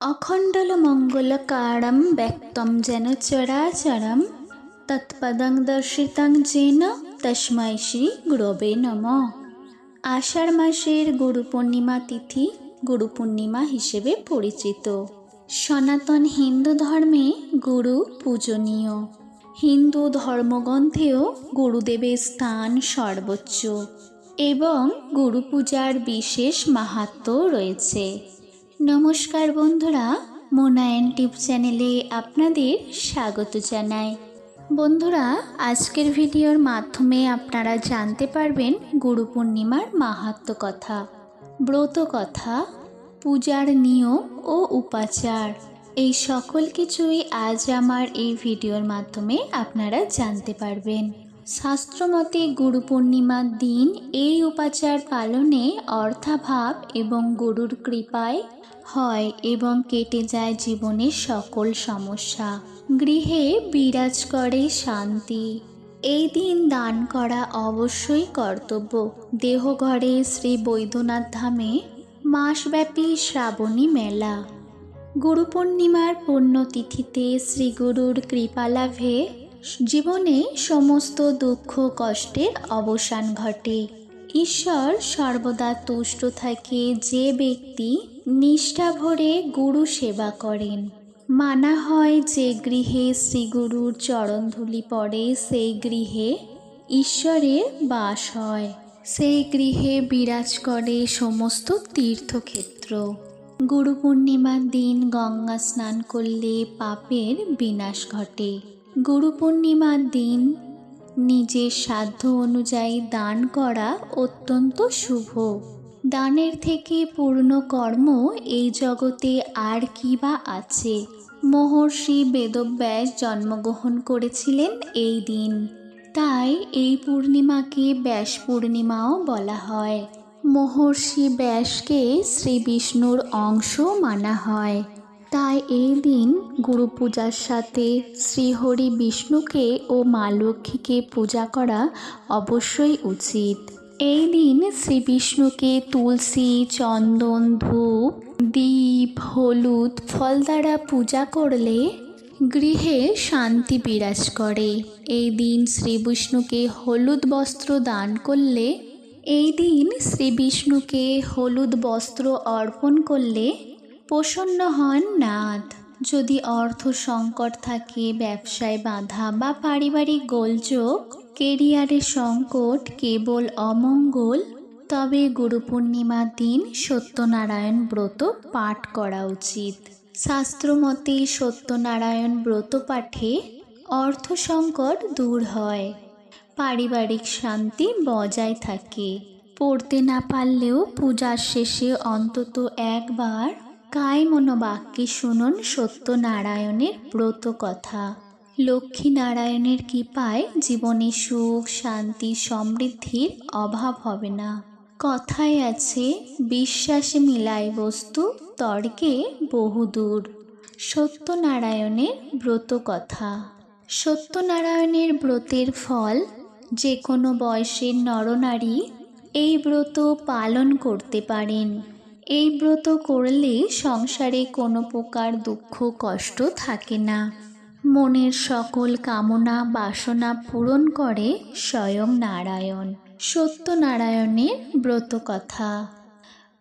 অখণ্ডলমঙ্গলকারं ব্যক্তম যেন চরাচরম তৎপদং দর্শিতং যেন তস্মৈ শ্রী গুরবে নম আষাঢ় মাসের গুরু পূর্ণিমা তিথি গুরু পূর্ণিমা হিসেবে পরিচিত সনাতন হিন্দু ধর্মে গুরু পূজনীয় হিন্দু ধর্মগ্রন্থেও গুরুদেবের স্থান সর্বোচ্চ। এবং গুরু পূজার বিশেষ মাহাত্ম্য রয়েছে। নমস্কার বন্ধুরা মোনায়ন টিপ চ্যানেলে আপনাদের স্বাগত জানাই। বন্ধুরা, আজকের ভিডিওর মাধ্যমে আপনারা জানতে পারবেন গুরু পূর্ণিমার মাহাত্ম কথা, ব্রত কথা, পূজার নিয়ম ও উপাচার। এই সকল কিছুই আজ আমার এই ভিডিওর মাধ্যমে আপনারা জানতে পারবেন। শাস্ত্রমতে গুরু পূর্ণিমার দিন এই উপাচার পালনে অর্থাভাব এবং গুরুর কৃপায় হয় এবং কেটে যায় জীবনের সকল সমস্যা। গৃহে বিরাজ করে শান্তি। এই দিন দান করা অবশ্যই কর্তব্য। দেহঘরে শ্রী বৈদ্যনাথ ধামে মাসব্যাপী শ্রাবণী মেলা। গুরু পূর্ণিমার পুণ্যতিথিতে শ্রীগুরুর কৃপালাভে জীবনে সমস্ত দুঃখ, কষ্টের অবসান ঘটে। ঈশ্বর সর্বদা তুষ্ট থাকে যে ব্যক্তি নিষ্ঠা ভরে গুরু সেবা করেন। মানা হয় যে গৃহে শ্রীগুরুর চরণধুলি পড়ে সেই গৃহে ঈশ্বরের বাস হয়। সেই গৃহে বিরাজ করে সমস্ত তীর্থক্ষেত্র। গুরু পূর্ণিমার দিন গঙ্গা স্নান করলে পাপের বিনাশ ঘটে। গুরু পূর্ণিমার দিন নিজের সাধ্য অনুযায়ী দান করা অত্যন্ত শুভ। দানের থেকে পূর্ণ কর্ম এই জগতে আর কি বা আছে? মহর্ষি বেদব্যাস জন্মগ্রহণ করেছিলেন এই দিন। তাই এই পূর্ণিমাকে ব্যাস পূর্ণিমাও বলা হয়। মহর্ষি ব্যাসকে শ্রী বিষ্ণুর অংশ মানা হয়। তাই এই দিন গুরু পূজার সাথে শ্রীহরি বিষ্ণুকে ও মা লক্ষ্মীকে পূজা করা অবশ্যই উচিত। এই দিন শ্রী বিষ্ণুকে তুলসী, চন্দন, ধূপ, দীপ, হলুদ, ফল দ্বারা পূজা করলে গৃহে শান্তি বিরাজ করে। এই দিন শ্রী বিষ্ণুকে হলুদ বস্ত্র দান করলে, এই দিন শ্রী বিষ্ণুকে হলুদ বস্ত্র অর্পণ করলে প্রসন্ন হন নাথ। যদি অর্থ সংকট থাকে, ব্যবসায় বাধা বা পারিবারিক গোলযোগ কেরিয়ারে সংকট কেবল অমঙ্গল, তবে গুরু পূর্ণিমার দিন সত্যনারায়ণ ব্রত পাঠ করা উচিত। শাস্ত্রমতে সত্যনারায়ণ ব্রত পাঠে অর্থ সংকট দূর হয়, পারিবারিক শান্তি বজায় থাকে। পড়তে না পারলেও পূজার শেষে অন্তত একবার কায় মনোবাক্যে শুনুন সত্যনারায়ণের ব্রত কথা। লক্ষ্মী নারায়ণের কৃপায় জীবনে সুখ, শান্তি, সমৃদ্ধির অভাব হবে না। কথায় আছে, বিশ্বাসে মিলাই বস্তু, তর্কে বহুদূর সত্যনারায়ণের ব্রত কথা। সত্যনারায়ণের ব্রতের ফল, যে কোনো বয়সের নরনারী এই ব্রত পালন করতে পারেন। এই ব্রত করলে সংসারে কোনো প্রকার দুঃখ, কষ্ট থাকে না। মনের সকল কামনা, বাসনা পূরণ করে স্বয়ং নারায়ণ। সত্যনারায়ণের ব্রত কথা।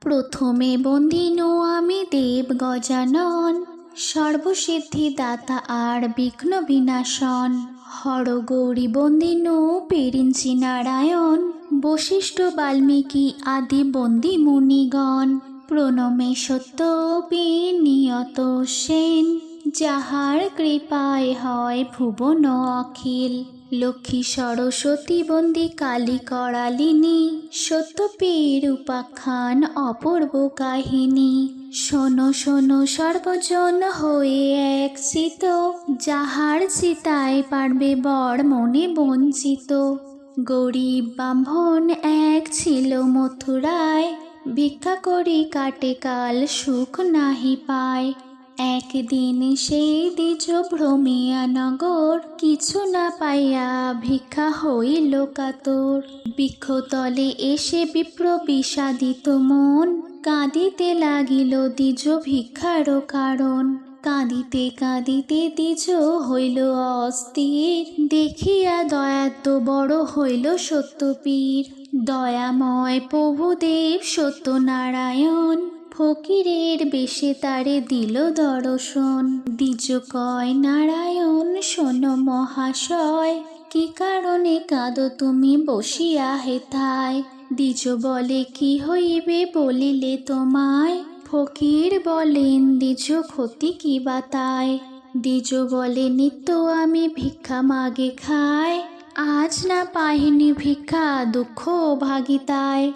প্রথমে বন্দিনু আমি দেব গজানন সর্বসিদ্ধি দাতা আর বিঘ্ন বিনাশন। হর গৌরী বন্দিনু পেরিঞ্চি নারায়ণ, বশিষ্ঠ বাল্মীকি আদি বন্দি মুনিগণ। প্রণমে সত্য নিয়ত সেন যাহার কৃপায় হয় ভুবন অখিল। লক্ষ্মী সরস্বতী বন্দি কালী করালিনী সত্যপীর উপাখ্যান অপূর্ব কাহিনী। শোনো শোনো সর্বজন হয়ে এক চিত যাহার চিতায় পারবে বর মনে বঞ্চিত। গরিব ব্রাহ্মণ এক ছিল মথুরায়, ভিক্ষা করি কাটে কাল সুখ নাহি পায়। একদিন সেই দ্বিজ ভ্রমিয়া নগর কিছু না পাইয়া ভিক্ষা হইল কাতর। বৃক্ষতলে এসে বিপ্র বিষাদিত মন, কাঁদিতে লাগিল দ্বিজ ভিক্ষার কারণ। কাঁদিতে কাঁদিতে দ্বিজ হইল অস্থির, দেখিয়া দয়াত বড় হইল সত্যপীর। দয়াময় প্রভুদেব সত্যনারায়ণ ফকিরের বেশে তারে দিল দর্শন। দ্বিজ কয়, নারায়ণ, শোন মহাশয়, কি কারণে কাঁদো তুমি বসিয়া হেথায়? দ্বিজ বলে, কি হইবে বলিলে তোমায়? ফকির বলেন, দ্বিজ ক্ষতি কি বাতায় দ্বিজ বলে, নিত্য আমি ভিক্ষা মাগে খায় আজ না পাহিনি ভিক্ষা দুঃখ ভাগিতায়।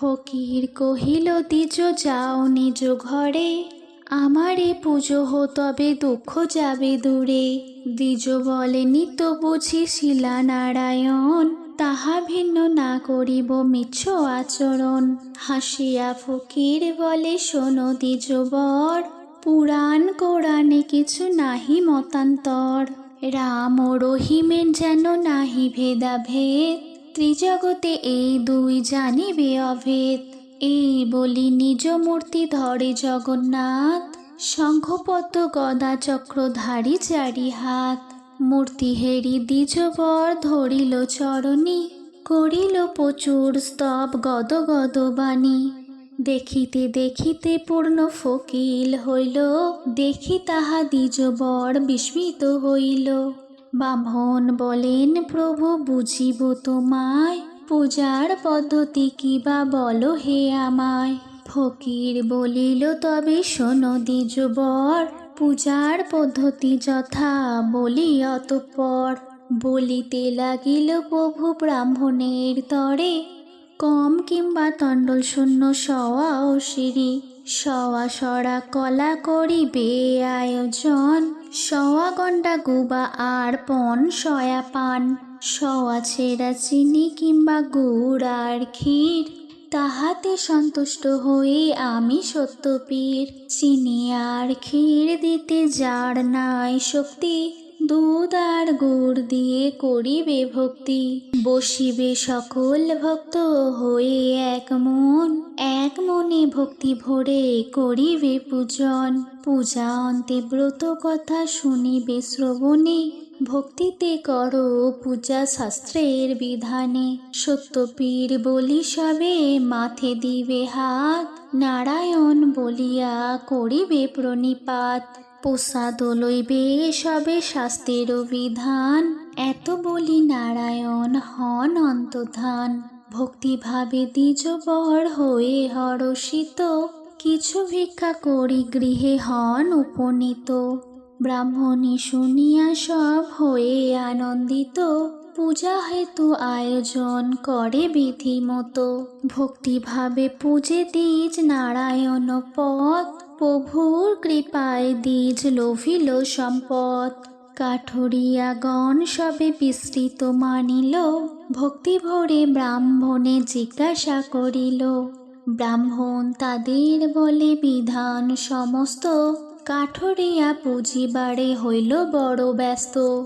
ফকির কহিল, দ্বিজ যাও নিজ ঘরে, আমারে পুজো হো, তবে দুঃখ যাবে দূরে। দ্বিজ বলে নিত্য বুঝি শিলা নারায়ণ, তাহা ভিন্ন না করিব মিচ্ছ আচরণ। হাসিয়া ফকির বলে, শোনো দ্বিজ বর, পুরাণ কোরআনে কিছু নাহি মতান্তর। রাম ও রহিমের যেন নাহি ভেদাভেদ ত্রিজগতে এই দুই জানিবে অভেদ। এই বলি নিজ মূর্তি ধরে জগন্নাথ। শঙ্খপদ্ম গদা চক্রধারী চারি হাত। মূর্তি হেরি দ্বিজবর ধরিল চরণী। করিল প্রচুর স্তব গদ গদ বাণী। দেখিতে দেখিতে পূর্ণ ফকিল হইল। দেখি তাহা দ্বিজবর বিস্মিত হইল। ব্রাহ্মণ বলেন, প্রভু, বুঝিব তোমায়। পূজার পদ্ধতি কি বা বলো হে আমায়? ফকির বলিল, তবে শোনো দ্বিজবর। পূজার পদ্ধতি যথা বলি অতঃপর। বলিতে লাগিল, প্রভু, ব্রাহ্মণের তরে কম কিংবা তণ্ডল শূন্য সওয়া ও সিঁড়ি। সওয়া সরা কলা করিবে আয়োজন। সওয়া গন্ডা গুবা আর পন সয়া পান। সওয়া ছেঁড়া চিনি কিংবা গুড় আর ক্ষীর, তাহাতে সন্তুষ্ট হয়ে আমি সত্যপীর। চিনি আর ক্ষীর দিতে যার নাই শক্তি, দুধ আর গুড় দিয়ে করিবে ভক্তি। বসিবে সকল ভক্ত হয়ে এক মন, এক মনে ভক্তি ভরে করিবে পূজন। পূজা অন্তে ব্রত কথা শুনিবে শ্রবণে, ভক্তিতে করো পূজা শাস্ত্রের বিধানে। সত্যপীর বলি সবে মাথে দিবে হাত, নারায়ণ বলিয়া করিবে প্রণিপাত। প্রসাদ লইবে সবে শাস্ত্রের বিধান, এত বলি নারায়ণ হন অন্তধান। ভক্তিভাবে দ্বিজবর হয়ে হরষিত কিছু ভিক্ষা করি গৃহে হন উপনীত। ব্রাহ্মণী শুনিয়া সব হয়ে আনন্দিত। পূজা হেতু আয়োজন করে বিধি মতো ভক্তিভাবে পূজে দ্বিজ নারায়ণ পথ। প্রভুর কৃপায় দ্বিজ লোভিল সম্পদ। কাঠরিয়াগণ সবে বিস্তৃত মানিল। ভক্তি ভরে ব্রাহ্মণে জিজ্ঞাসা করিল ব্রাহ্মণ তাদের বলে, বিধান সমস্ত। কাঠরিয়া পুঁজিবারে হইল বড় ব্যস্ত।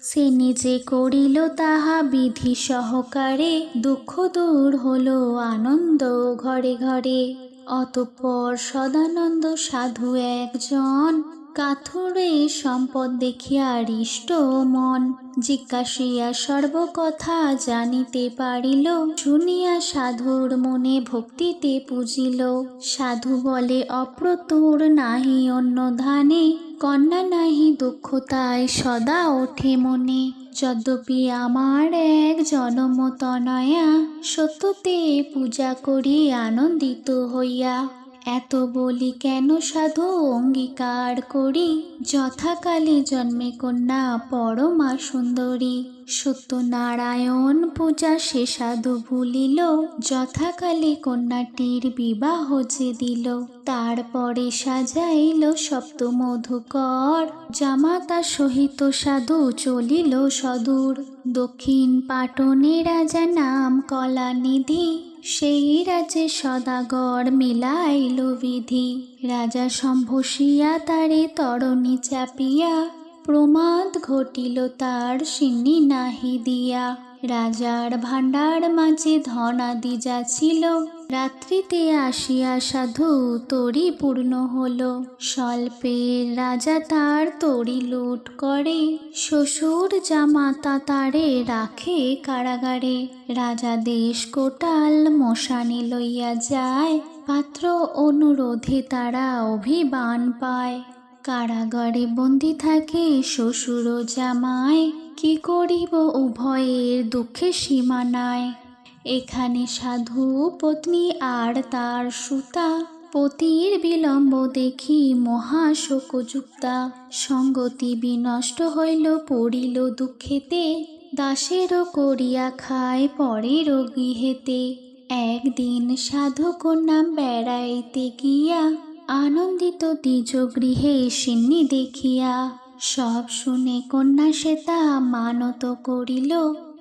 সে নিজে করিল তাহা, বিধি সহকারে দুঃখ দূর হল আনন্দ ঘরে ঘরে। অতঃপর সদানন্দ সাধু একজন কাথুরে সম্পদ দেখিয়া হৃষ্ট মন। জিজ্ঞাসিয়া সর্বকথা জানিতে পারিল, শুনিয়া সাধুর মনে ভক্তিতে পুজিল। সাধু বলে, অপ্রতুর নাহি অন্য ধানে, কন্যা নাহি দুঃখতায় সদা ওঠে মনে। যদ্যপি আমার এক জনম তনয়া সত্যতে পূজা করি আনন্দিত হইয়া। এত বলি কেন সাধু অঙ্গীকার করি? যথাকালে জন্মে কন্যা, পরমা সুন্দরী। সত্যনারায়ণ পূজা সে সাধু ভুলিল, যথাকালে কন্যাটির বিবাহ যে দিল। তারপরে সাজাইল সপ্ত মধুকর জামাতা সহিত সাধু চলিল সদূর। দক্ষিণ পাটনে রাজা নাম কলানিধি সেই রাজে সদাগর মিলাইল বিধি। রাজা সম্ভসিয়া তারে তরণী চাপিয়া, প্রমাদ ঘটিল তার সিন্নি নাহি দিয়া। রাজার ভাণ্ডার মাঝে ধনাদি যা ছিল রাত্রিতে আসিয়া সাধু তরি পূর্ণ হলো। স্বল্পের রাজা তার তরি লুট করে। শ্বশুর জামাতা তারে রাখে কারাগারে। রাজা দেশ কোটাল মশানে লইয়া যায়। পাত্র অনুরোধে তারা অভিবান পায়। কারাগারে বন্দি থাকে শ্বশুর ও জামাই। কি করিব উভয়ের দুঃখে সীমা নাই। এখানে সাধু পত্নী আর তার সুতা, পতির বিলম্ব দেখি মহাশোকযুক্তা। সঙ্গতি বিনষ্ট হইল, পড়িল দুঃখেতে, দাসেরও করিয়া খায় পরের গৃহেতে। একদিন সাধু কন্যা বেড়াইতে গিয়া আনন্দিত দ্বিজ গৃহে সিন্নি দেখিয়া, সব শুনে কন্যা সে তা মানত করিল।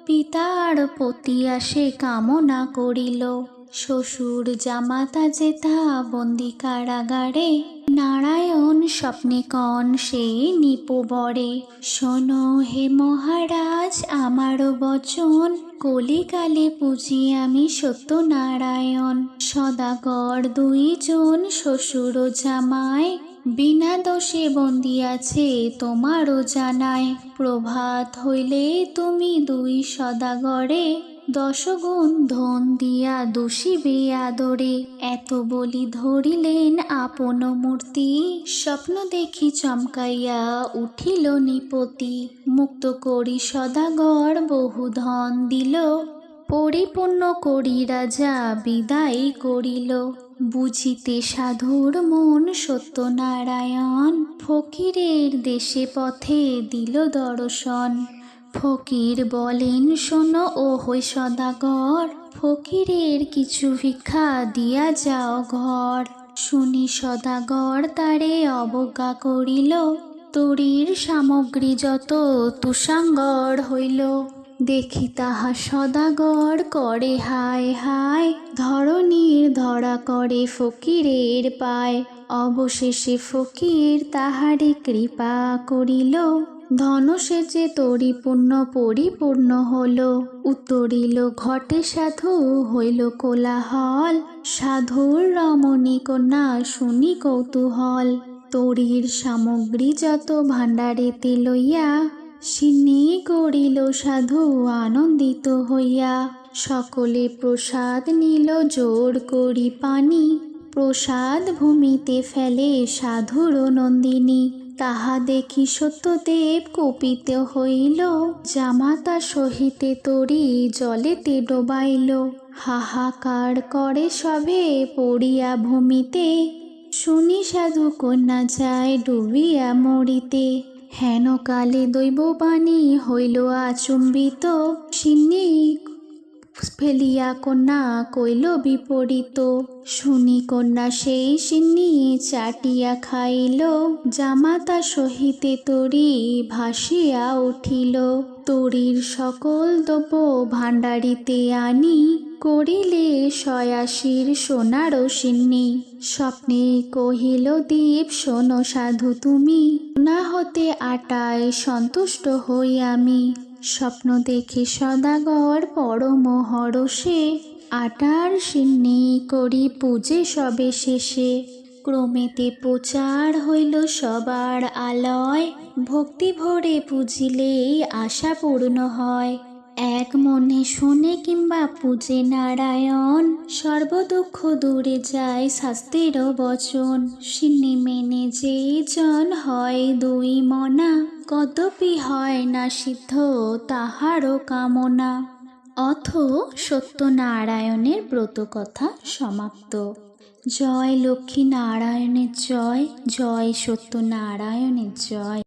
পিতার পতি আসে কামনা করিল, শ্বশুর জামাতা যেথা বন্দি কারাগারে, নারায়ণ স্বপ্নে কন সেই নিপবরে। শোনো হে মহারাজ আমারও বচন, কলিকালে পুজি আমি সত্যনারায়ণ। সদাগর দুইজন শ্বশুর ও জামাই বিনা দোষে বন্দি আছে তোমারও জানায় প্রভাত হইলে তুমি দুই সদাগরে দশগুণ ধন দিয়া দোষিবে আদরে। এত বলি ধরিলেন আপন মূর্তি, স্বপ্ন দেখি চমকাইয়া উঠিল নিপতি। মুক্ত করি সদাগর বহু ধন দিল পরিপূর্ণ করি রাজা বিদায় করিল। বুঝিতে সাধুর মন সত্যনারায়ণ, ফকিরের দেশে পথে দিল দর্শন। ফকির বলেন, শোনো ও হই সদাগর, ফকিরের কিছু ভিক্ষা দিয়া যাও ঘর। শুনি সদাগর তারে অবজ্ঞা করিল, তরীর সামগ্রী যত তুষাঙ্গর হইল। দেখি তাহা সদাগর করে, হায় হায়। ধরনীর ধরা করে ফকিরের পায়। অবশেষে ফকির তাহারে কৃপা করিল। ধনসেচে তরিপূর্ণ, পরিপূর্ণ হল। উত্তরিল ঘটে সাধু হইল কোলাহল। সাধুর রমণী কন্যা শুনি কৌতূহল। তরির সামগ্রী যত ভাণ্ডারেতে লইয়া সিন্নি করিল সাধু আনন্দিত হইয়া। সকলে প্রসাদ নিল, জোর করি পানি। প্রসাদ ভূমিতে ফেলে সাধুর নন্দিনী। তাহা দেখি সত্যদেব কপিত হইল। জামাতা সহিতে তরি জলেতে ডোবাইল। হাহাকার করে সবে পড়িয়া ভূমিতে। শুনি সাধু কন্যা যায় ডুবিয়া মরিতে। হেন কালে দৈববাণী হইল আচম্বিত সিন্নি ফেলিয়া কন্যা কইল বিপরীত। শুনি কন্যা সেই সিন্নি চাটিয়া খাইল, জামাতা সহিতে তরি ভাসিয়া উঠিল। তরির সকল দ্রব্য ভাণ্ডারিতে আনি, করিলে শয়াসির সোনারও সিন্নি। স্বপ্নে কহিল, দীপ, শোনো সাধু তুমি না হতে আটায় সন্তুষ্ট হই আমি। স্বপ্ন দেখে সদাগর পরম হরষে আটার সিন্নি করি পূজে সবে শেষে। ক্রমেতে প্রচার হইল সবার আলয়, ভক্তি ভরে পুজিলেই আশা পূর্ণ হয়। এক মনে শোনে কিংবা পূজে নারায়ণ, সর্বদুঃখ দূরে যায় শাস্তির বচন। সিন্নি মেনে যে জন হয় দুই মনা, কদপি হয় না সিদ্ধ তাহারও কামনা। অথ সত্যনারায়ণের ব্রতকথা সমাপ্ত। জয় লক্ষ্মী নারায়ণের জয় জয় সত্যনারায়ণের জয়।